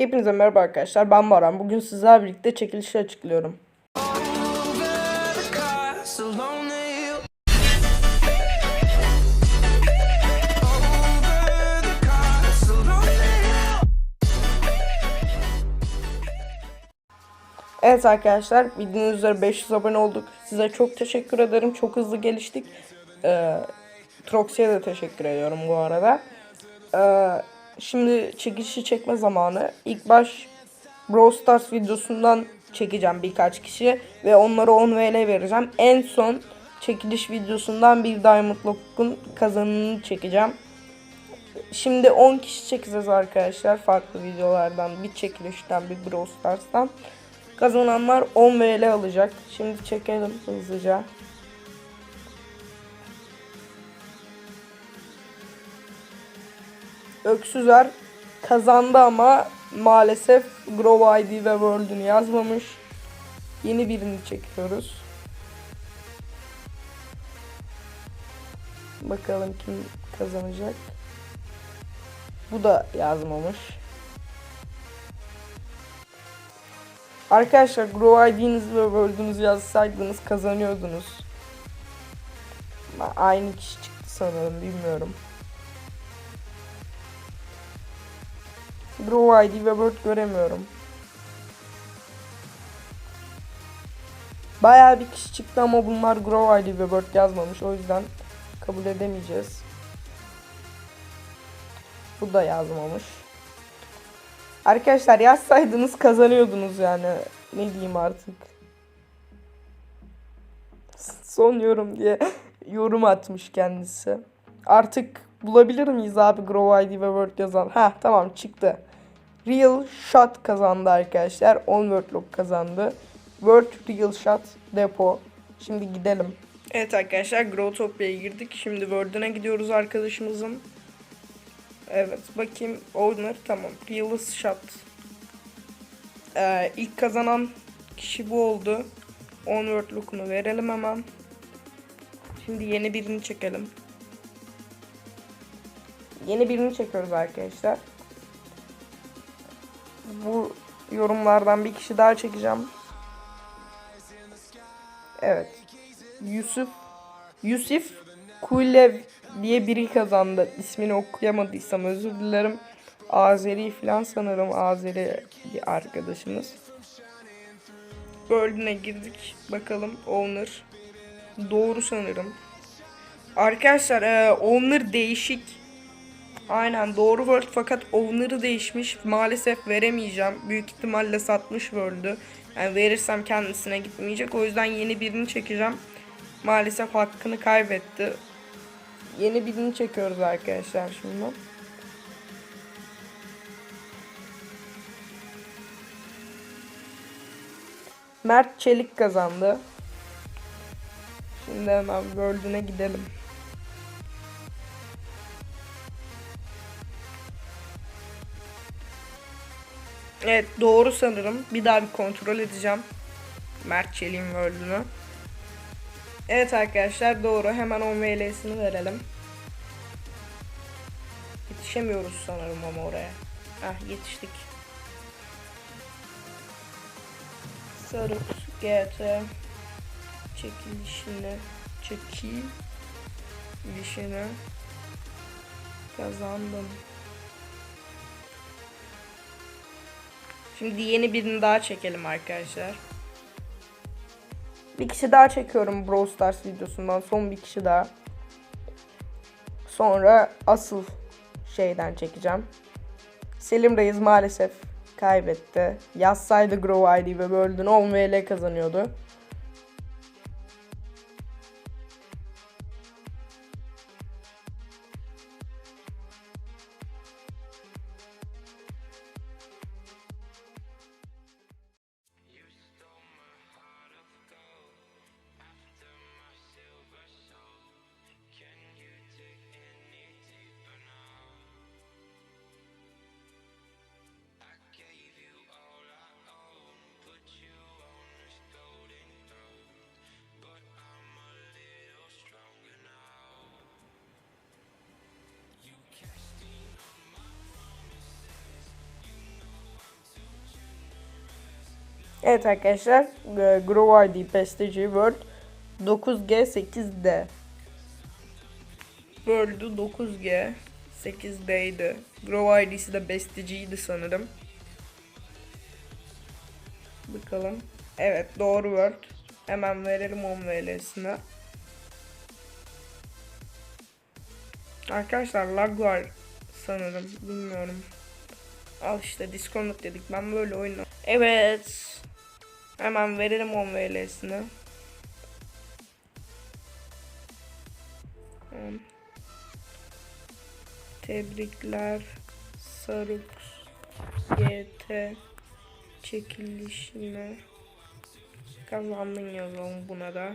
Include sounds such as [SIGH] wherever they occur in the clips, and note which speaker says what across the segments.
Speaker 1: Hepinize merhaba arkadaşlar. Ben Baran. Bugün sizlerle birlikte çekilişi açıklıyorum. Evet arkadaşlar bildiğiniz üzere 500 abone olduk. Size çok teşekkür ederim. Çok hızlı geliştik. Ee, Troxy'ye de teşekkür ediyorum bu arada. Ee, şimdi çekilişi çekme zamanı. İlk baş Brawl Stars videosundan çekeceğim birkaç kişi ve onlara 10 VL vereceğim. En son çekiliş videosundan bir Diamond Lock'un kazanını çekeceğim. Şimdi 10 kişi çekeceğiz arkadaşlar farklı videolardan bir çekilişten bir Brawl Stars'tan. Kazananlar 10 VL alacak. Şimdi çekelim hızlıca. Öksüzer kazandı ama maalesef Grow ID ve World'ünü yazmamış. Yeni birini çekiyoruz. Bakalım kim kazanacak. Bu da yazmamış. Arkadaşlar Grow ID'nizi ve World'ünüzü yazsaydınız kazanıyordunuz. Aynı kişi çıktı sanırım bilmiyorum. Grow ID ve World göremiyorum. Bayağı bir kişi çıktı ama bunlar Grow ID ve World yazmamış. O yüzden kabul edemeyeceğiz. Bu da yazmamış. Arkadaşlar yazsaydınız kazanıyordunuz yani. Ne diyeyim artık. Son yorum diye [LAUGHS] yorum atmış kendisi. Artık bulabilir miyiz abi Grow ID ve Word yazan? Ha tamam çıktı. Real Shot kazandı arkadaşlar. 10 Word Lock kazandı. Word Real Shot depo. Şimdi gidelim. Evet arkadaşlar Growtopia'ya girdik. Şimdi Word'üne gidiyoruz arkadaşımızın. Evet bakayım owner tamam. Realist shot. Ee, ilk kazanan kişi bu oldu. 10 word look'unu verelim hemen. Şimdi yeni birini çekelim. Yeni birini çekiyoruz arkadaşlar. Bu yorumlardan bir kişi daha çekeceğim. Evet. Yusuf Yusuf Kulev diye biri kazandı. İsmini okuyamadıysam özür dilerim. Azeri falan sanırım Azeri bir arkadaşımız. World'üne girdik. Bakalım owner. Doğru sanırım. Arkadaşlar e, owner değişik. Aynen doğru World fakat owner'ı değişmiş. Maalesef veremeyeceğim. Büyük ihtimalle satmış World'ü. Yani verirsem kendisine gitmeyecek. O yüzden yeni birini çekeceğim. Maalesef hakkını kaybetti. Yeni birini çekiyoruz arkadaşlar şimdi. Mert Çelik kazandı. Şimdi hemen World'üne gidelim. Evet doğru sanırım. Bir daha bir kontrol edeceğim. Mert Çelik'in World'ünü. Evet arkadaşlar doğru. Hemen 10 VL'sini verelim. Yetişemiyoruz sanırım ama oraya. Ah yetiştik. Sarı GT çekilişini çekilişini kazandım. Şimdi yeni birini daha çekelim arkadaşlar. Bir kişi daha çekiyorum Brawl Stars videosundan. Son bir kişi daha. Sonra asıl şeyden çekeceğim. Selim Reis maalesef kaybetti. Yazsaydı Grow ID ve World'ün 10 VL kazanıyordu. Evet arkadaşlar e, Grow ID besteci Word 9G 8D Word'u 9G 8D'ydi. Grow ID'si de besteciydi sanırım. Bakalım. Evet doğru Word. Hemen verelim 10 VL'sine. Arkadaşlar lag var sanırım. Bilmiyorum. Al işte disconnect dedik. Ben böyle oyunu. Evet. Hemen verelim 10 VL'sini. Hmm. Tebrikler. Sarık GT çekilişine kazandın yazalım buna da.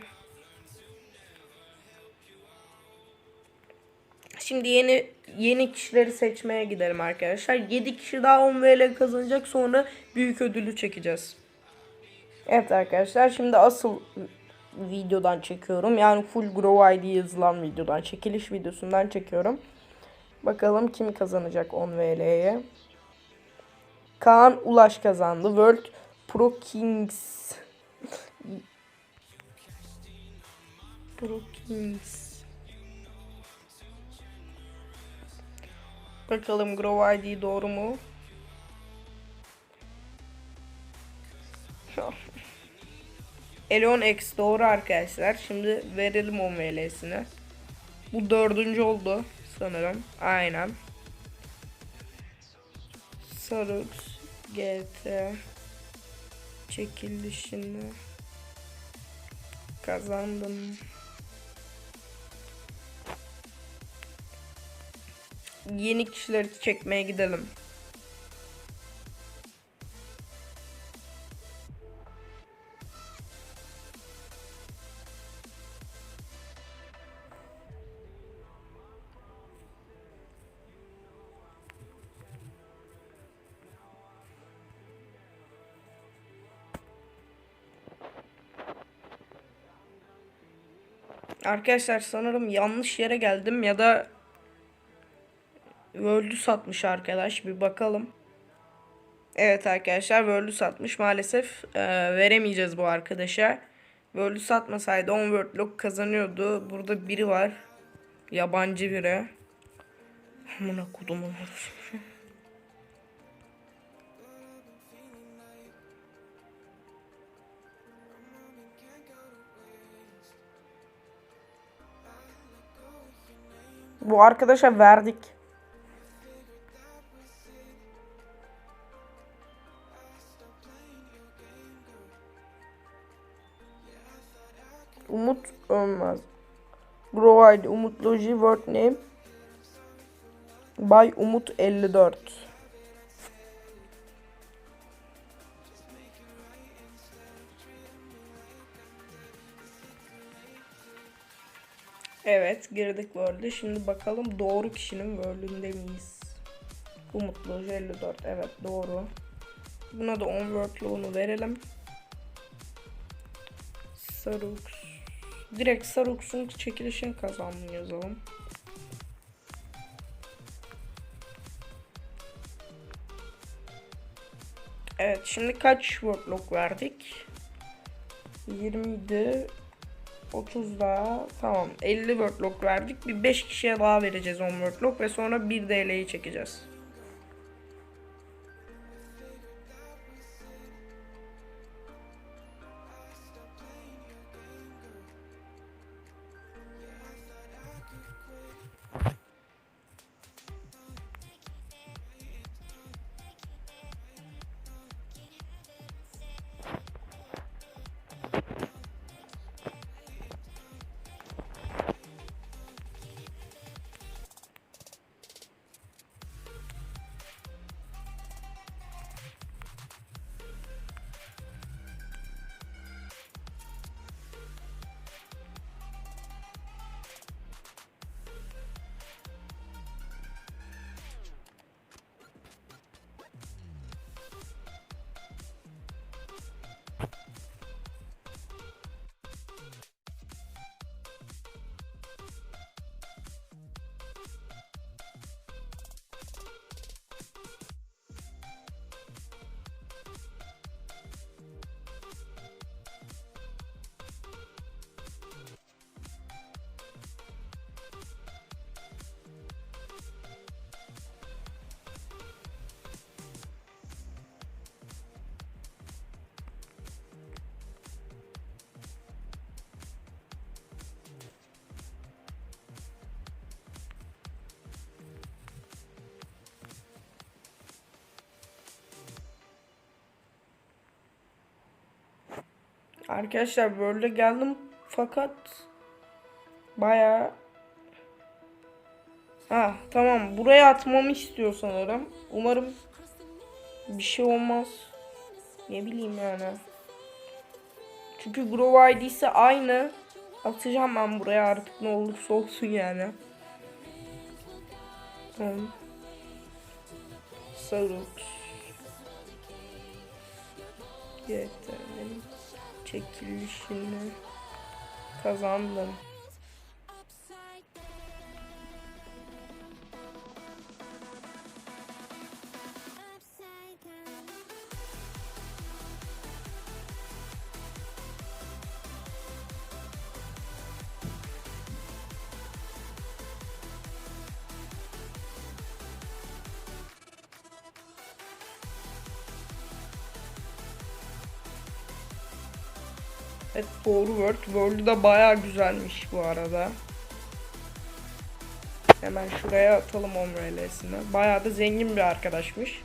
Speaker 1: Şimdi yeni yeni kişileri seçmeye gidelim arkadaşlar. 7 kişi daha 10 VL kazanacak sonra büyük ödülü çekeceğiz. Evet arkadaşlar şimdi asıl videodan çekiyorum. Yani full Grow ID yazılan videodan çekiliş videosundan çekiyorum. Bakalım kim kazanacak 10 VL'ye. Kaan Ulaş kazandı. World Pro Kings. Pro Kings. Bakalım Grow ID doğru mu? Elon X doğru arkadaşlar. Şimdi verelim o ML'sini. Bu dördüncü oldu sanırım. Aynen. Sarux GT çekilişini kazandım. Yeni kişileri çekmeye gidelim. Arkadaşlar sanırım yanlış yere geldim ya da World'ü satmış arkadaş bir bakalım. Evet arkadaşlar World'ü satmış maalesef e, veremeyeceğiz bu arkadaşa. World'ü satmasaydı 10 World Lock kazanıyordu. Burada biri var. Yabancı biri. Amına kodumun Bu arkadaşa verdik. Umut Ölmez. Grow ID Umut Loji Word Name Bay Umut 54 Evet girdik Word'e. Şimdi bakalım doğru kişinin Word'ünde miyiz? Umut Loji 54 evet doğru. Buna da 10 Word'luğunu verelim. Sarux. Direkt Sarux'un çekilişini kazandım yazalım. Evet şimdi kaç wordlock verdik? 20 idi. 30 daha tamam 50 wordlock verdik. Bir 5 kişiye daha vereceğiz 10 wordlock ve sonra 1 DL'yi çekeceğiz. Arkadaşlar böyle geldim fakat bayağı Ha tamam buraya atmamı istiyor sanırım. Umarım bir şey olmaz. Ne bileyim yani. Çünkü Grow ise aynı. Atacağım ben buraya artık ne olursa olsun yani. Tamam. Sarux. Yeterim. Çekilişini kazandım. Evet doğru Word. Word'ü de bayağı güzelmiş bu arada. Hemen şuraya atalım omrelesini. Bayağı da zengin bir arkadaşmış.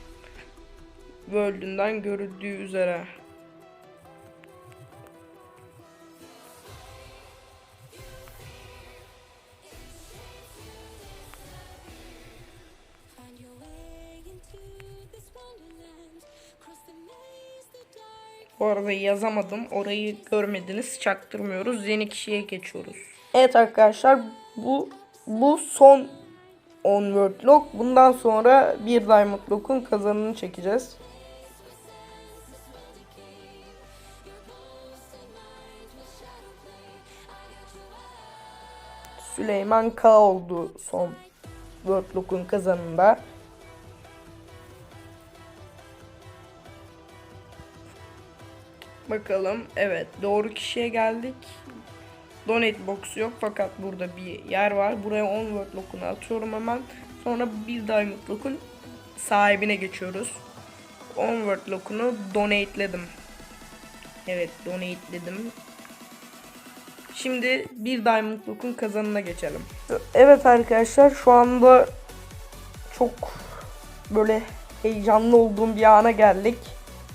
Speaker 1: World'ünden görüldüğü üzere. Bu arada yazamadım. Orayı görmediniz. Çaktırmıyoruz. Yeni kişiye geçiyoruz. Evet arkadaşlar bu bu son 10 word lock. Bundan sonra bir diamond lock'un kazanını çekeceğiz. Süleyman K oldu son word lock'un kazanında. Bakalım. Evet doğru kişiye geldik. Donate box yok fakat burada bir yer var. Buraya 10 word lock'unu atıyorum hemen. Sonra bir diamond lock'un sahibine geçiyoruz. 10 word lock'unu donateledim. Evet donateledim. Şimdi bir diamond lock'un kazanına geçelim. Evet arkadaşlar şu anda çok böyle heyecanlı olduğum bir ana geldik.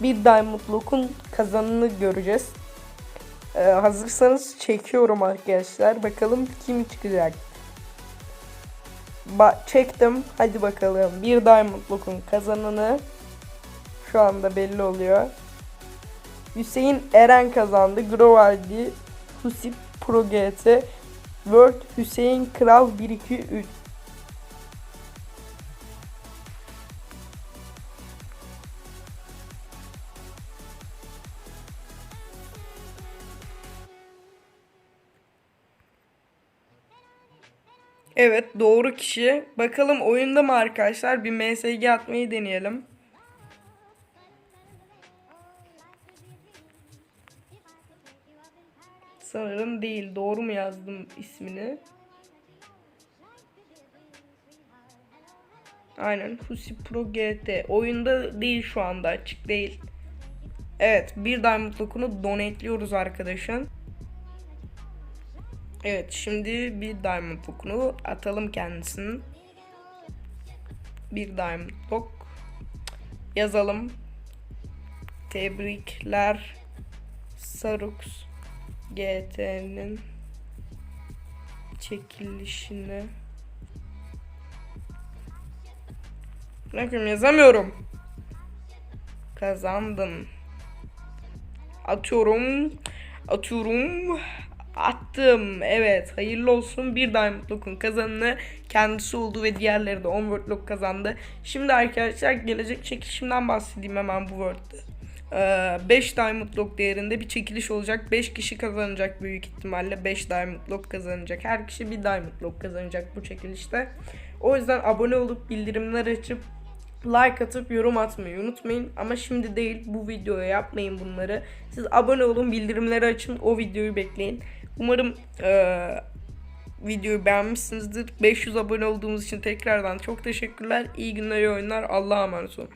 Speaker 1: Bir Diamond Lock'un kazanını göreceğiz. Ee, hazırsanız çekiyorum arkadaşlar. Bakalım kim çıkacak. Ba çektim. Hadi bakalım. Bir Diamond Lock'un kazananı şu anda belli oluyor. Hüseyin Eren kazandı. Grovaldi, Husip Pro GT, World Hüseyin Kral 123. Evet doğru kişi. Bakalım oyunda mı arkadaşlar? Bir MSG atmayı deneyelim. Sanırım değil. Doğru mu yazdım ismini? Aynen. Husi Pro GT. Oyunda değil şu anda. Açık değil. Evet. Bir Diamond Lock'unu donateliyoruz arkadaşın. Evet şimdi bir diamond lock'unu atalım kendisinin. Bir diamond lock yazalım. Tebrikler Sarux GT'nin çekilişini Bırakın yazamıyorum. Kazandım. Atıyorum. Atıyorum. Attım. Evet. Hayırlı olsun. Bir Diamond Lock'un kazanını kendisi oldu ve diğerleri de 10 Word Lock kazandı. Şimdi arkadaşlar gelecek çekilişimden bahsedeyim hemen bu Word'de. 5 Diamond Lock değerinde bir çekiliş olacak. 5 kişi kazanacak büyük ihtimalle. 5 Diamond Lock kazanacak. Her kişi bir Diamond Lock kazanacak bu çekilişte. O yüzden abone olup bildirimler açıp like atıp yorum atmayı unutmayın. Ama şimdi değil bu videoya yapmayın bunları. Siz abone olun bildirimleri açın o videoyu bekleyin. Umarım eee, videoyu beğenmişsinizdir. 500 abone olduğumuz için tekrardan çok teşekkürler. İyi günler iyi oyunlar. Allah'a emanet olun.